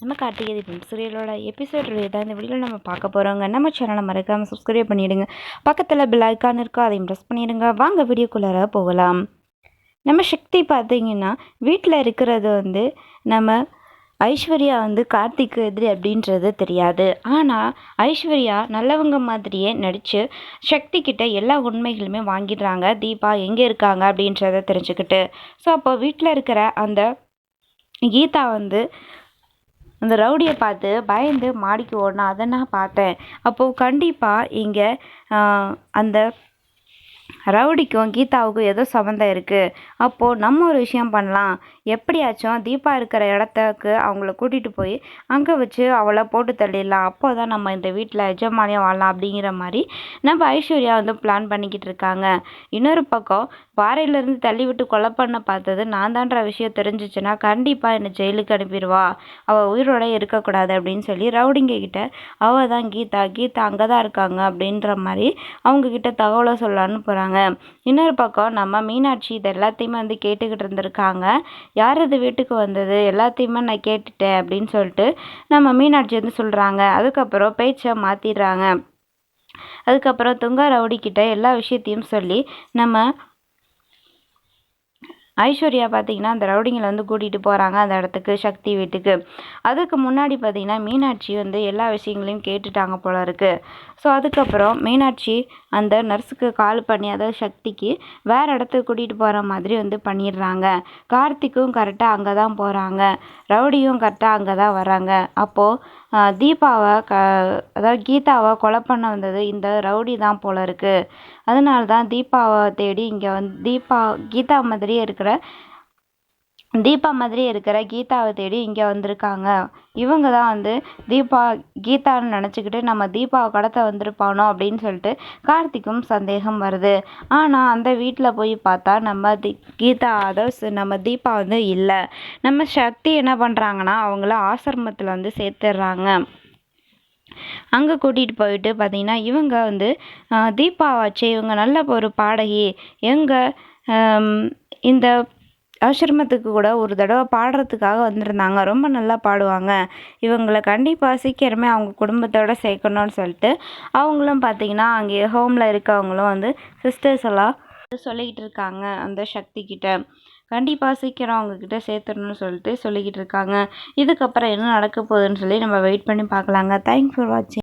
நம்ம கார்த்திகை தீபம் சீரியலோட எபிசோடு தான் இந்த வீடியோவில் நம்ம பார்க்க போகிறோங்க நம்ம சேனலை மறக்காமல் சப்ஸ்கிரைப் பண்ணிவிடுங்க பக்கத்தில் பில் ஐக்கான் இருக்கோ அதையும் ப்ரெஸ் பண்ணிடுங்க. வாங்க வீடியோக்குள்ளார போகலாம். நம்ம சக்தி பார்த்தீங்கன்னா வீட்டில் இருக்கிறது வந்து நம்ம ஐஸ்வர்யா வந்து கார்த்திக்கு எதிரி அப்படின்றது தெரியாது. ஆனால் ஐஸ்வர்யா நல்லவங்க மாதிரியே நடித்து சக்தி கிட்ட எல்லா உண்மைகளுமே வாங்கிடுறாங்க. தீபா எங்கே இருக்காங்க அப்படின்றத தெரிஞ்சுக்கிட்டு. ஸோ அப்போ வீட்டில் இருக்கிற அந்த கீதா வந்து அந்த ரவுடியை பார்த்து பயந்து மாடிக்கு ஓடினா அதை நான் பார்த்தேன்? அப்போது கண்டிப்பாக இங்கே அந்த ரவுடிக்கும் கீதாவுக்கும் ஏதோ சம்மந்தம் இருக்குது அப்போது நம்ம ஒரு விஷயம் பண்ணலாம். எப்படியாச்சும் தீபா இருக்கிற இடத்துக்கு அவங்கள கூட்டிகிட்டு போய் அங்கே வச்சு அவளை போட்டு தள்ளிடலாம். அப்போ தான் நம்ம இந்த வீட்டில் எஜமானியாக வாழலாம் அப்படிங்கிற மாதிரி நம்ம ஐஸ்வர்யா வந்து பிளான் பண்ணிக்கிட்டு இருக்காங்க. இன்னொரு பக்கம் பாறையிலேருந்து தள்ளி விட்டு கொலை பண்ண பார்த்தது நான் தான்ற விஷயம் தெரிஞ்சிச்சுன்னா கண்டிப்பாக என்னை ஜெயிலுக்கு அனுப்பிடுவா. அவள் உயிரோட இருக்கக்கூடாது அப்படின்னு சொல்லி ரவுடிங்க கிட்ட அவள் தான் கீதா கீதா அங்கே தான் இருக்காங்க அப்படின்ற மாதிரி அவங்கக்கிட்ட தகவலை சொல்லலான்னு போகிறாங்க இன்னொரு பக்கம் நம்ம மீனாட்சி இது எல்லாத்தையுமே வந்து கேட்டுக்கிட்டு இருந்திருக்காங்க. யார் இது வீட்டுக்கு வந்தது? எல்லாத்தையுமே நான் கேட்டுட்டேன் அப்படின்னு சொல்லிட்டு நம்ம மீனாட்சி வந்து சொல்கிறாங்க அதுக்கப்புறம் பேச்சை மாற்றிடுறாங்க அதுக்கப்புறம் துங்கா ரவுடி கிட்ட எல்லா விஷயத்தையும் சொல்லி நம்ம ஐஸ்வர்யா பார்த்தீங்கன்னா அந்த ரவுடிங்களை வந்து கூட்டிகிட்டு போகிறாங்க அந்த இடத்துக்கு சக்தி வீட்டுக்கு. அதுக்கு முன்னாடி பார்த்தீங்கன்னா மீனாட்சி வந்து எல்லா விஷயங்களையும் கேட்டுட்டாங்க போல இருக்குது ஸோ அதுக்கப்புறம் மீனாட்சி அந்த நர்ஸுக்கு கால் பண்ணி அதாவது சக்திக்கு வேறு இடத்துக்கு கூட்டிகிட்டு போகிற மாதிரி வந்து பண்ணிடுறாங்க. கார்த்திக்கும் கரெக்டாக அங்கே தான் போகிறாங்க ரவுடியும் கரெக்டாக அங்கே தான் வராங்க அப்போது தீபாவை க அதாவது கீதாவை கொலை பண்ண வந்தது இந்த ரவுடி தான் போல இருக்குது அதனால தான் தீபாவை தேடி இங்கே வந்து தீபா கீதா மாதிரியே இருக்கிற தீபா மாதிரி இருக்கிற கீதாவை தேடி இங்கே வந்திருக்காங்க. இவங்க தான் வந்து தீபா கீதான்னு நினச்சிக்கிட்டு நம்ம தீபாவை கடத்த வந்திருப்பானோ அப்படின்னு சொல்லிட்டு கார்த்திக்கும் சந்தேகம் வருது. ஆனால் அந்த வீட்டில் போய் பார்த்தா நம்ம தி கீதா அதர்ஸ் நம்ம தீபா வந்து இல்லை. நம்ம சக்தி என்ன பண்ணுறாங்கன்னா அவங்கள ஆசிரமத்தில் வந்து சேர்த்துடுறாங்க அங்கே கூட்டிகிட்டு போயிட்டு பார்த்தீங்கன்னா இவங்க வந்து தீபாவாச்சு இவங்க நல்ல ஒரு பாடகி. எங்கள் இந்த ஆசிரமத்துக்கு கூட ஒரு தடவை பாடுறதுக்காக வந்திருந்தாங்க. ரொம்ப நல்லா பாடுவாங்க. இவங்களை கண்டிப்பாக சீக்கிரமே அவங்க குடும்பத்தோடு சேர்க்கணும்னு சொல்லிட்டு அவங்களும் பார்த்தீங்கன்னா அங்கே ஹோமில் இருக்கவங்களும் வந்து சிஸ்டர்ஸ் எல்லாம் சொல்லிக்கிட்டு இருக்காங்க அந்த சக்தி கிட்ட. கண்டிப்பாக சீக்கிரம் அவங்கக்கிட்ட சேர்த்துடணும்னு சொல்லிட்டு சொல்லிக்கிட்டு இருக்காங்க. இதுக்கப்புறம் என்ன நடக்க போகுதுன்னு சொல்லி நம்ம வெயிட் பண்ணி பார்க்கலாங்க. தேங்க்ஸ் ஃபார் வாட்சிங்